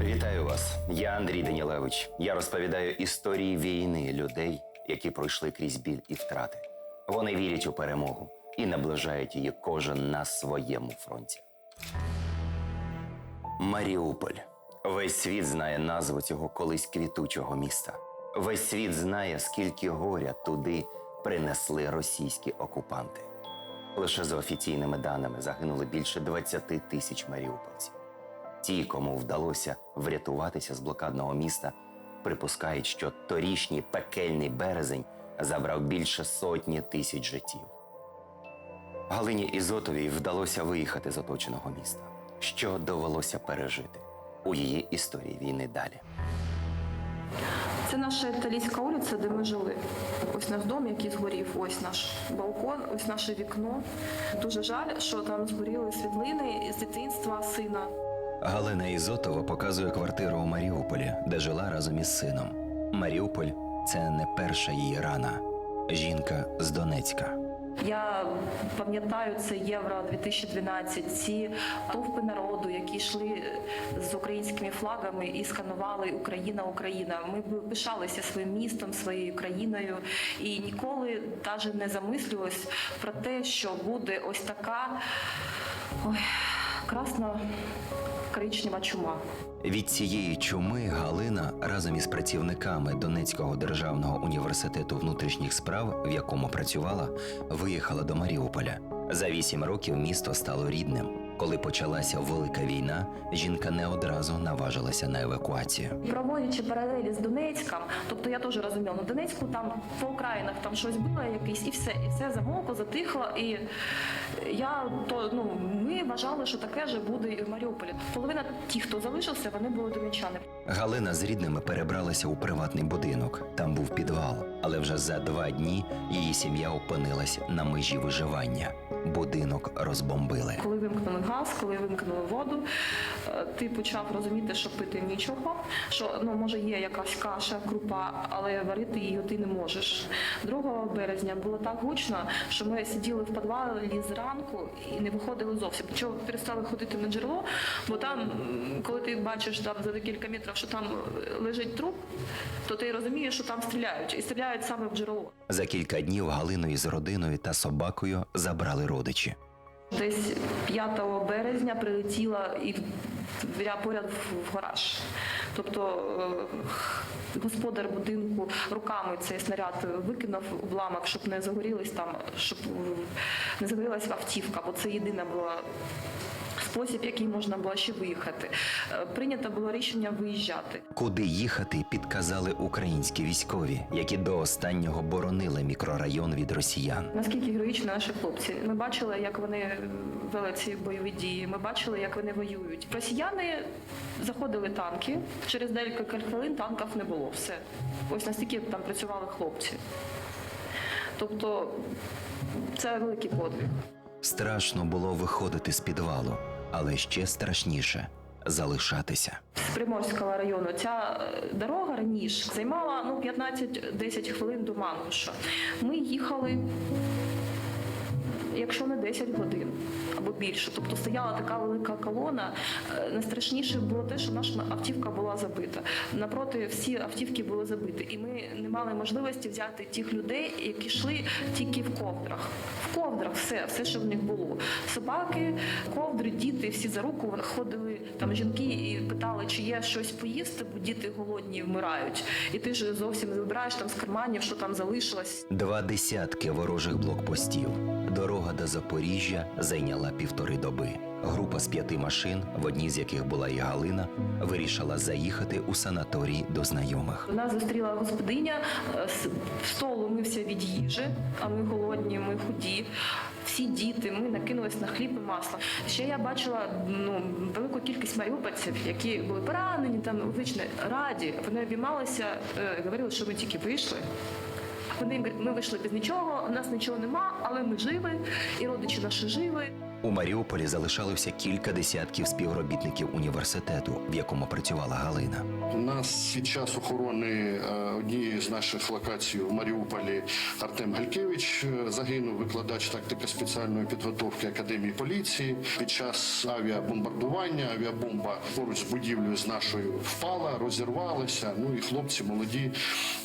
Вітаю вас. Я Андрій Данілевич. Я розповідаю історії війни людей, які пройшли крізь біль і втрати. Вони вірять у перемогу і наближають її кожен на своєму фронті. Маріуполь. Весь світ знає назву цього колись квітучого міста. Весь світ знає, скільки горя туди принесли російські окупанти. Лише за офіційними даними загинули більше 20 тисяч маріупольців. Ті, кому вдалося врятуватися з блокадного міста, припускають, що торішній пекельний березень забрав більше сотні тисяч життів. Галині Ізотовій вдалося виїхати з оточеного міста. Що довелося пережити у її історії війни далі. Це наша італійська вулиця, де ми жили. Ось наш дом, який згорів, ось наш балкон, ось наше вікно. Дуже жаль, що там згоріли світлини з дитинства сина. Галина Ізотова показує квартиру у Маріуполі, де жила разом із сином. Маріуполь це не перша її рана. Жінка з Донецька. Я пам'ятаю це євро 2012, ці товпи народу, які йшли з українськими флагами і сканували Україна, Україна. Ми пишалися своїм містом, своєю країною і ніколи навіть не замислювалися про те, що буде ось така ой, красна коричнева чума. Від цієї чуми Галина разом із працівниками Донецького державного університету внутрішніх справ, в якому працювала, виїхала до Маріуполя. За вісім років місто стало рідним. Коли почалася велика війна, жінка не одразу наважилася на евакуацію. Проводячи паралелі з Донецьком, тобто я теж розуміла, на Донецьку там по Українах там щось було якесь, і все, і все замовкло, затихло. І я то ну ми вважали, що таке же буде і в Маріуполі. Половина ті, хто залишився, вони були донечани. Галина з рідними перебралася у приватний будинок. Там був підвал, але вже за два дні її сім'я опинилась на межі виживання. Будинок розбомбили. Коли вимкнули газ, коли вимкнули воду, е, ти почав розуміти, що пити нічого, що ну може є якась каша, крупа, але варити її ти не можеш. 2 березня було так гучно, що ми сиділи в підвалі зранку і не виходили зовсім. Чого перестали ходити на джерело, бо там, коли ти бачиш там за декілька метрів, що там лежить труп, то ти розумієш, що там стріляють, і стріляють саме в джерело. За кілька днів Галину із родиною та собакою забрали родичі. Десь 5 березня прилетіла і поряд в- гараж. Тобто е, господар будинку руками цей снаряд викинув обламок, щоб не загорілась там, щоб е, не загорілась автівка, бо це єдина була. Спосіб, який можна було ще виїхати. Е, Прийнято було рішення виїжджати. Куди їхати, підказали українські військові, які до останнього боронили мікрорайон від росіян. Наскільки героїчні наші хлопці? Ми бачили, як вони вели ці бойові дії. Ми бачили, як вони воюють. Росіяни заходили танки. Через декілька хвилин танків не було. Все. Ось настільки там працювали хлопці. Тобто це великий подвиг. Страшно було виходити з підвалу, але ще страшніше залишатися. З Приморського району ця е, дорога раніше займала ну, 15-10 хвилин до Мангуша. Ми їхали, якщо не 10 годин або більше. Тобто стояла така велика колона. Е, Найстрашніше було те, що наша автівка була забита. Напроти всі автівки були забиті, і ми не мали можливості взяти тих людей, які йшли тільки в ковдрах. В ковдрах все, все, що в них було. Собаки, ковдри, діти, всі за руку ходили там жінки і питали, чи є щось поїсти, бо діти голодні вмирають. І ти ж зовсім не вибираєш там з карманів, що там залишилось. Два десятки ворожих блокпостів. Дорога до Запоріжжя зайняла півтори доби. Група з п'яти машин, в одній з яких була і Галина, вирішила заїхати у санаторій до знайомих. Нас зустріла господиня, е, стол умився від їжі, а ми голодні, ми худі. Всі діти, ми накинулись на хліб і масло. Ще я бачила ну, велику кількість маріупольців, які були поранені, там звично раді. Вони обіймалися, е, говорили, що ми тільки вийшли. Вони говорять, ми вийшли без нічого, у нас нічого нема, але ми живі, і родичі наші живі. У Маріуполі залишалося кілька десятків співробітників університету, в якому працювала Галина. У нас під час охорони е, однієї з наших локацій в Маріуполі Артем Галькевич е, загинув, викладач тактики спеціальної підготовки Академії поліції. Під час авіабомбардування авіабомба поруч з будівлею з нашою впала, розірвалася. Ну і хлопці молоді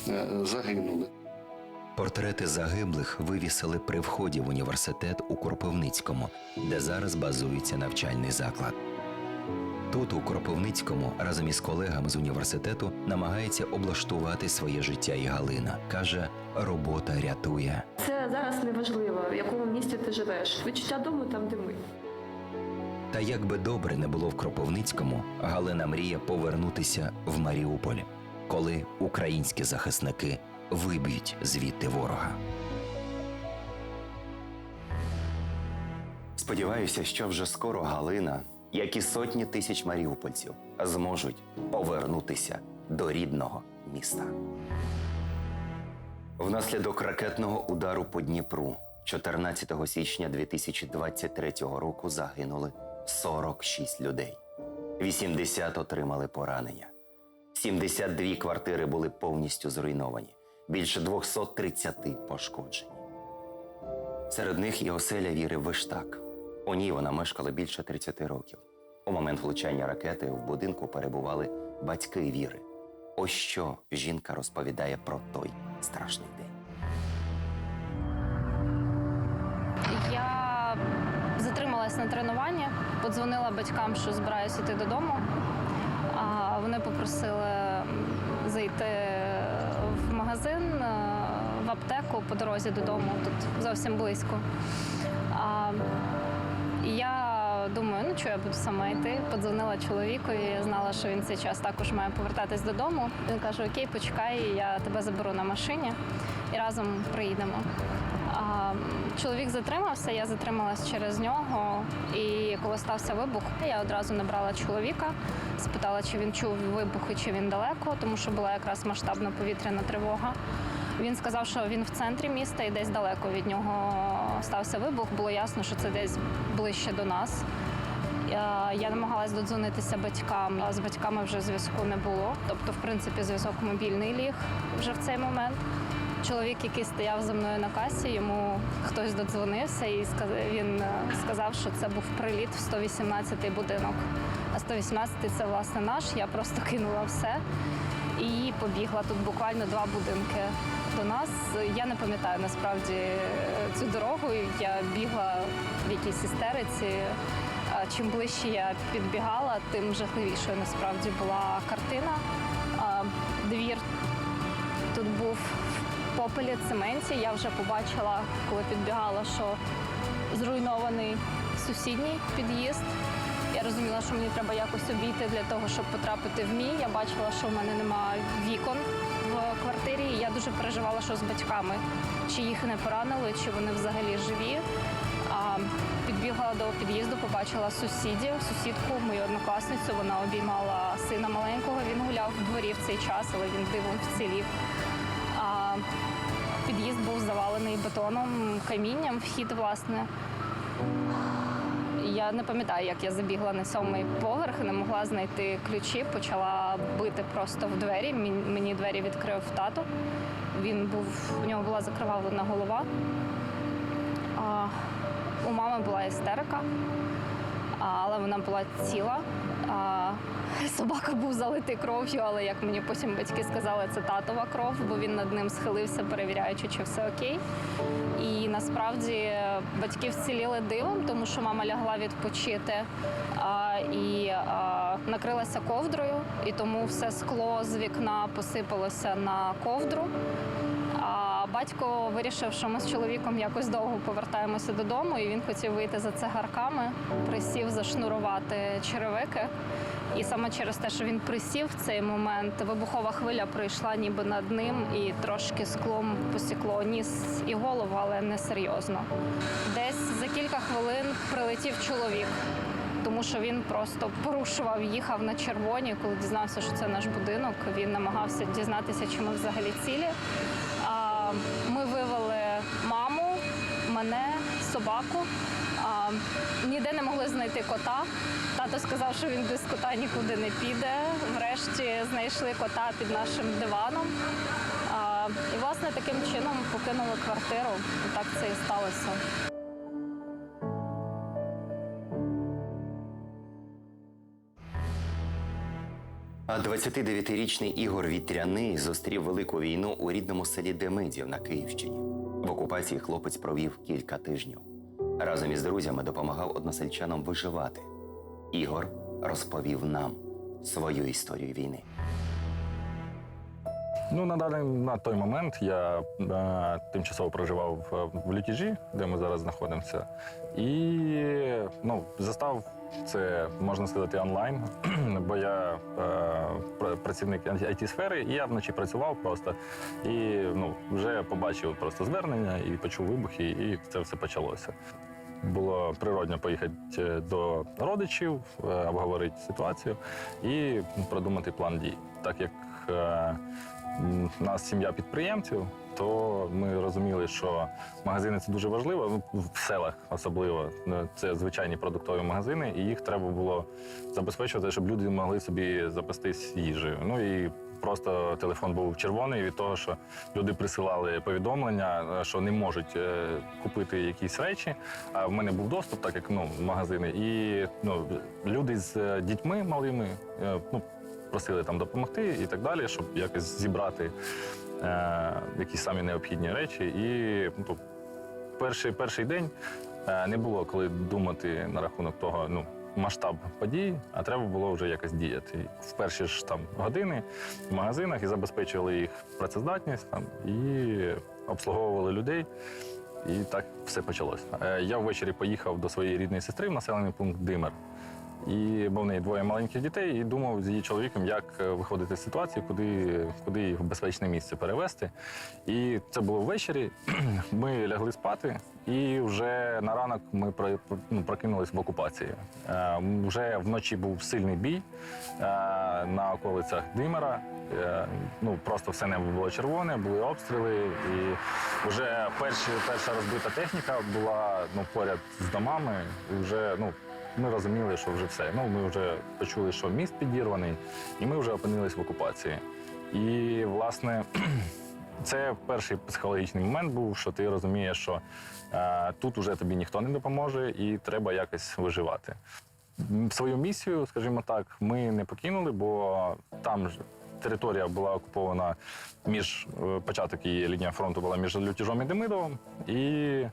е, загинули. Портрети загиблих вивісили при вході в університет у Кропивницькому, де зараз базується навчальний заклад. Тут, у Кропивницькому, разом із колегами з університету намагається облаштувати своє життя і Галина. каже, робота рятує. Це зараз не важливо, в якому місті ти живеш. Відчуття дому там, де ми. Та як би добре не було в Кропивницькому, Галина мріє повернутися в Маріуполь, коли українські захисники виб'ють звідти ворога. Сподіваюся, що вже скоро Галина, як і сотні тисяч маріупольців, зможуть повернутися до рідного міста. Внаслідок ракетного удару по Дніпру 14 січня 2023 року загинули 46 людей. 80 отримали поранення. 72 квартири були повністю зруйновані, більше 230 пошкоджені. Серед них і оселя Віри Виштак. У ній вона мешкала більше 30 років. У момент влучання ракети в будинку перебували батьки Віри. Ось що жінка розповідає про той страшний день. Я затрималась на тренуванні, подзвонила батькам, що збираюся йти додому. А вони попросили зайти магазин, е, в аптеку по дорозі додому, тут зовсім близько. А, я думаю, ну чого я буду сама йти. Подзвонила чоловікові, я знала, що він цей час також має повертатись додому. Він каже: Окей, почекай, я тебе заберу на машині і разом приїдемо. А, чоловік затримався, я затрималась через нього. І коли стався вибух, я одразу набрала чоловіка, спитала, чи він чув вибух і чи він далеко, тому що була якраз масштабна повітряна тривога. Він сказав, що він в центрі міста і десь далеко від нього стався вибух. Було ясно, що це десь ближче до нас. Я- намагалась додзвонитися батькам, з батьками вже зв'язку не було. Тобто, в принципі, зв'язок мобільний ліг вже в цей момент. Чоловік, який стояв за мною на касі, йому хтось додзвонився і він е, сказав, що це був приліт в 118-й будинок. А 118-й це власне наш. Я просто кинула все і побігла. Тут буквально два будинки до нас. Я не пам'ятаю насправді е, цю дорогу. Я бігла в якійсь істериці. Чим ближче я підбігала, тим жахливішою насправді була картина. Двір в попелі цементі. Я вже побачила, коли підбігала, що зруйнований сусідній під'їзд. Я розуміла, що мені треба якось обійти для того, щоб потрапити в мій. Я бачила, що в мене немає вікон в квартирі. Я дуже переживала, що з батьками, чи їх не поранили, чи вони взагалі живі. А, підбігла до під'їзду, побачила сусідів, сусідку, мою однокласницю. Вона обіймала сина маленького. Він гуляв в дворі в цей час, але він дивом вцілів. А, був бетоном, камінням, вхід, власне. Я не пам'ятаю, як я забігла на сьомий поверх, не могла знайти ключі, почала бити просто в двері. Мені двері відкрив тато. Він був, у нього була закривавлена голова. А, у мами була істерика, але вона була ціла. Собака був залитий кров'ю, але як мені потім батьки сказали, це татова кров, бо він над ним схилився, перевіряючи, чи все окей. І насправді батьки вціліли дивом, тому що мама лягла відпочити і накрилася ковдрою, і тому все скло з вікна посипалося на ковдру. Батько вирішив, що ми з чоловіком якось довго повертаємося додому, і він хотів вийти за цигарками, присів зашнурувати черевики. І саме через те, що він присів в цей момент, вибухова хвиля пройшла ніби над ним і трошки склом посікло ніс і голову, але не серйозно. Десь за кілька хвилин прилетів чоловік, тому що він просто порушував, їхав на червоні, коли дізнався, що це наш будинок. Він намагався дізнатися, чи ми взагалі цілі. А, Ми вивели маму, мене, собаку. А, Ніде не могли знайти кота. Тато сказав, що він без кота нікуди не піде. Врешті знайшли кота під нашим диваном. А, І, власне, таким чином покинули квартиру. І так це і сталося. 29-річний Ігор Вітряний зустрів велику війну у рідному селі Демидів на Київщині. В окупації хлопець провів кілька тижнів. Разом із друзями допомагав односельчанам виживати. Ігор розповів нам свою історію війни. Ну, на даний на той момент я е, тимчасово проживав в, в Лютіжі, де ми зараз знаходимося, і ну, застав це, можна сказати, онлайн, бо я е, працівник it сфери і я вночі працював просто і ну, вже побачив просто звернення і почув вибухи, і це все почалося. Було природно поїхати е, до родичів, е, обговорити ситуацію і продумати план дій. Так як е, у нас сім'я підприємців, то ми розуміли, що магазини це дуже важливо, ну, в селах особливо. Е, Це звичайні продуктові магазини, і їх треба було забезпечувати, щоб люди могли собі запастись їжею. Ну і просто телефон був червоний від того, що люди присилали повідомлення, е, що не можуть е, купити якісь речі. А в мене був доступ, так як ну, магазини. І ну, люди з дітьми малими ну, просили там допомогти і так далі, щоб якось зібрати е, якісь самі необхідні речі. І ну, перший, перший день е, не було коли думати на рахунок того, ну. Масштаб подій, а треба було вже якось діяти. В перші ж там години в магазинах і забезпечували їх працездатність там, і обслуговували людей. І так все почалося. Е, Я ввечері поїхав до своєї рідної сестри в населений пункт Димер. І бо в неї двоє маленьких дітей, і думав з її чоловіком, як е, виходити з ситуації, куди, куди їх в безпечне місце перевезти. І це було ввечері. Ми лягли спати, і вже на ранок ми ну, прокинулись в окупації. Е, Вже вночі був сильний бій е, на околицях Димера. Е, Ну просто все небо було червоне, були обстріли, і вже перші, перша розбита техніка була ну, поряд з домами. І вже ну ми розуміли, що вже все. Ну ми вже почули, що міст підірваний, і ми вже опинились в окупації. І власне. Це перший психологічний момент був, що ти розумієш, що е, тут уже тобі ніхто не допоможе, і треба якось виживати. Свою місію, скажімо так, ми не покинули, бо там ж територія була окупована між е, початок її лінія фронту була між Лютіжом і Демидовом, і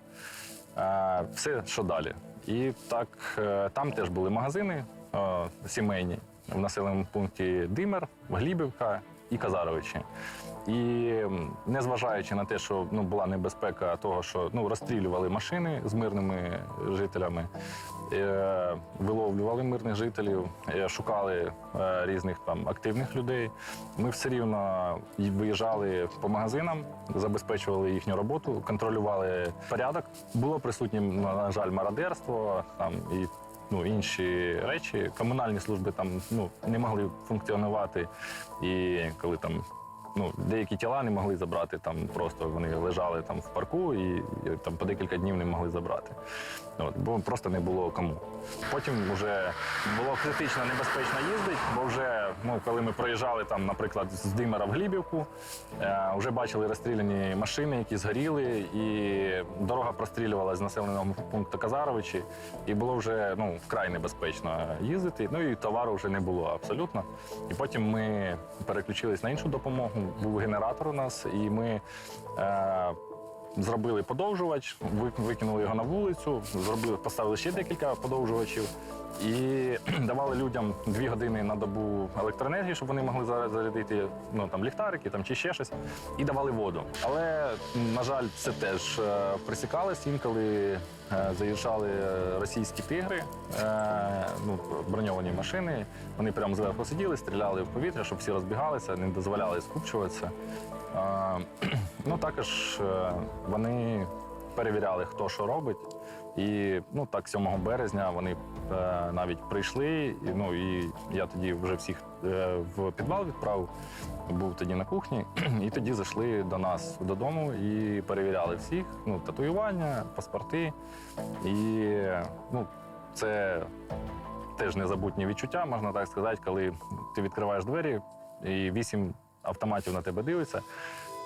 все, що далі. І так е, там теж були магазини е, сімейні в населеному пункті Димер, Глібівка і Казаровичі. І незважаючи на те, що ну, була небезпека того, що ну, розстрілювали машини з мирними жителями, е, виловлювали мирних жителів, е, шукали е, різних там активних людей. Ми все рівно виїжджали по магазинам, забезпечували їхню роботу, контролювали порядок. Було присутнє, на жаль, мародерство там і ну, інші речі. Комунальні служби там ну, не могли функціонувати. І коли там ну, деякі тіла не могли забрати, там просто вони лежали там в парку і, там по декілька днів не могли забрати. От, бо просто не було кому. Потім вже було критично небезпечно їздити, бо вже ну, коли ми проїжджали там, наприклад, з Димера в Глібівку, е, вже бачили розстріляні машини, які згоріли, і дорога прострілювалася з населеного пункту Казаровичі, і було вже ну, вкрай небезпечно їздити. Ну і товару вже не було абсолютно. І потім ми переключились на іншу допомогу. Був генератор у нас, і ми. Е, Зробили подовжувач, викинули його на вулицю, зробили, поставили ще декілька подовжувачів і давали людям дві години на добу електроенергії, щоб вони могли зарядити ну, там, ліхтарики там, чи ще щось, і давали воду. Але, на жаль, це теж е, присікалось. Інколи заїжджали е, російські тигри, е, ну, броньовані машини. Вони прямо зверху сиділи, стріляли в повітря, щоб всі розбігалися, не дозволяли скупчуватися. Е, Ну, також е, вони перевіряли, хто що робить. І ну так, 7 березня вони е, навіть прийшли. І, ну і я тоді вже всіх е, в підвал відправив. Був тоді на кухні, і тоді зайшли до нас додому і перевіряли всіх. Ну, татуювання, паспорти. І ну, це теж незабутні відчуття, можна так сказати, коли ти відкриваєш двері і вісім автоматів на тебе дивиться.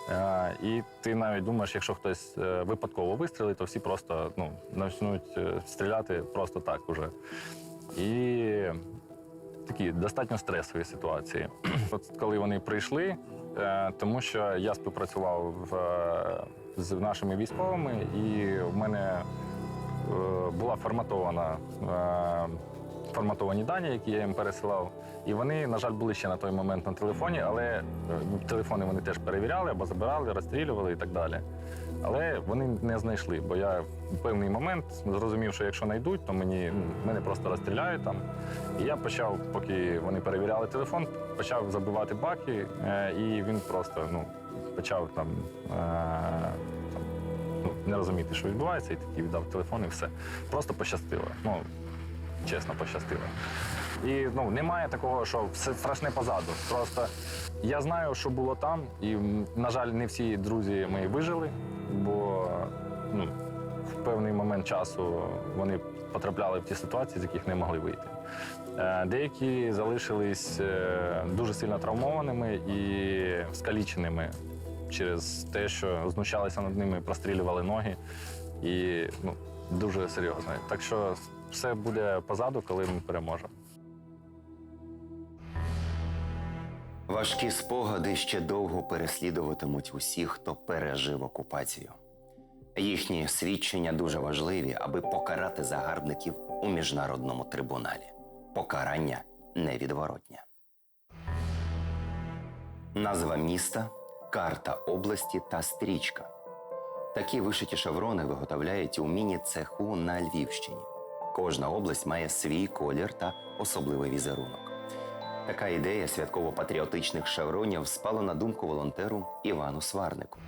Е, І ти навіть думаєш, якщо хтось е, випадково вистрілить, то всі просто ну, почнуть е, стріляти просто так уже. І такі достатньо стресові ситуації. От коли вони прийшли, тому що я співпрацював з нашими військовими, і в мене була форматована. Форматовані дані, які я їм пересилав, і вони, на жаль, були ще на той момент на телефоні, але е, телефони вони теж перевіряли або забирали, розстрілювали і так далі. Але вони не знайшли, бо я в певний момент зрозумів, що якщо знайдуть, то мені ну, мене просто розстріляють там. І я почав, поки вони перевіряли телефон, почав забивати баки, е, і він просто ну, почав там, е, ну, не розуміти, що відбувається, і такий віддав телефон і все. Просто пощастило. Ну, чесно, пощастило. І ну, немає такого, що все страшне позаду. Просто я знаю, що було там, і, на жаль, не всі друзі мої вижили, бо ну, в певний момент часу вони потрапляли в ті ситуації, з яких не могли вийти. Е, Деякі залишились е, дуже сильно травмованими і скаліченими через те, що знущалися над ними, прострілювали ноги. І ну, дуже серйозно. Так що все буде позаду, коли ми переможемо. Важкі спогади ще довго переслідуватимуть усіх, хто пережив окупацію. Їхні свідчення дуже важливі, аби покарати загарбників у міжнародному трибуналі. Покарання невідворотнє. Назва міста, карта області та стрічка. Такі вишиті шеврони виготовляють у міні-цеху на Львівщині. Кожна область має свій колір та особливий візерунок. Така ідея святково-патріотичних шевронів спала на думку волонтеру Івану Сварнику.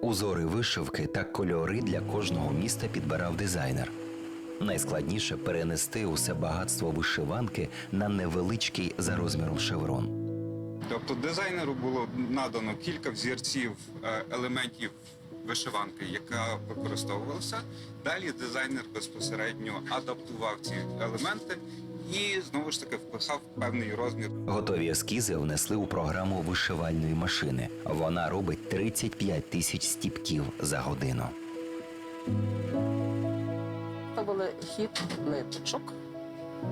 Узори вишивки та кольори для кожного міста підбирав дизайнер. Найскладніше перенести усе багатство вишиванки на невеличкий за розміром шеврон. Тобто дизайнеру було надано кілька взірців е, елементів вишиванки, яка використовувалася. Далі дизайнер безпосередньо адаптував ці елементи і знову ж таки впихав певний розмір. Готові ескізи внесли у програму вишивальної машини. Вона робить 35 тисяч стіпків за годину. Виставили хід ниточок,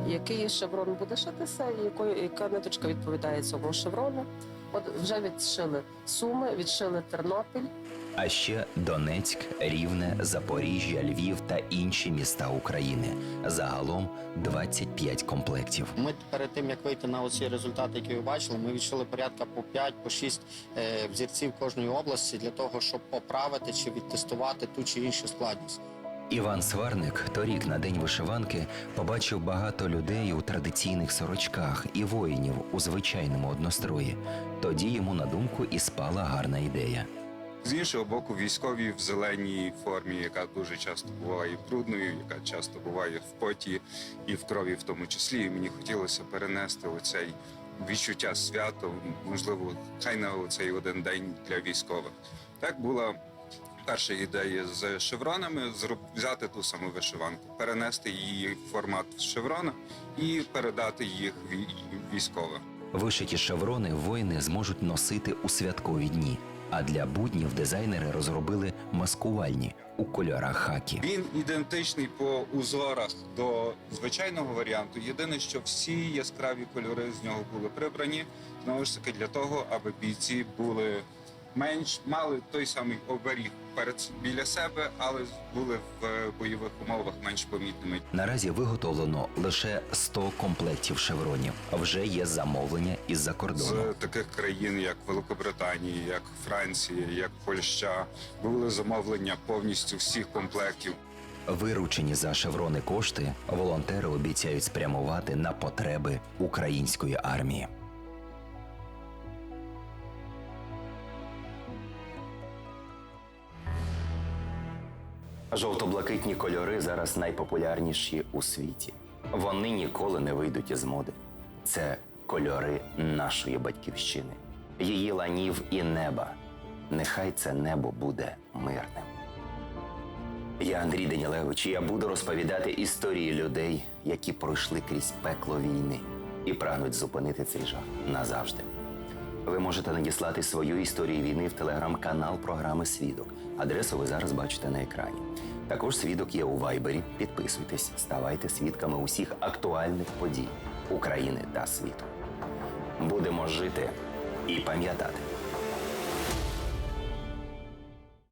який шеврон буде шитися, і якою яка ниточка відповідає цьому шеврону. От вже відшили Суми, відшили Тернопіль. А ще Донецьк, Рівне, Запоріжжя, Львів та інші міста України. Загалом 25 комплектів. Ми перед тим як вийти на оці результати, які ви бачили, ми відшили порядка по 5 по 6 е, взірців кожної області для того, щоб поправити чи відтестувати ту чи іншу складність. Іван Сварник торік на день вишиванки побачив багато людей у традиційних сорочках і воїнів у звичайному однострої. Тоді йому на думку і спала гарна ідея. З іншого боку, військові в зеленій формі, яка дуже часто буває брудною, яка часто буває в поті і в крові, в тому числі. І мені хотілося перенести оцей відчуття свято, можливо, хай на оцей один день для військових. Так була перша ідея з шевронами взяти ту саму вишиванку, перенести її в формат шеврона і передати їх вій- військовим. Вишиті шеврони воїни зможуть носити у святкові дні. А для буднів дизайнери розробили маскувальні у кольорах хакі. Він ідентичний по узорах до звичайного варіанту. Єдине, що всі яскраві кольори з нього були прибрані знову ж таки для того, аби бійці були менш мали той самий оберіг перед біля себе, але були в е, бойових умовах менш помітними. Наразі виготовлено лише 100 комплектів шевронів. Вже є замовлення із-за кордону. З таких країн, як Великобританія, як Франція, як Польща, були замовлення повністю всіх комплектів. Виручені за шеврони кошти волонтери обіцяють спрямувати на потреби української армії. Жовто-блакитні кольори зараз найпопулярніші у світі. Вони ніколи не вийдуть із моди. Це кольори нашої батьківщини, її ланів і неба. Нехай це небо буде мирним. Я Андрій Данілевич, і я буду розповідати історії людей, які пройшли крізь пекло війни і прагнуть зупинити цей жах назавжди. Ви можете надіслати свою історію війни в телеграм-канал програми Свідок. Адресу ви зараз бачите на екрані. Також свідок є у Вайбері. Підписуйтесь, ставайте свідками усіх актуальних подій України та світу. Будемо жити і пам'ятати.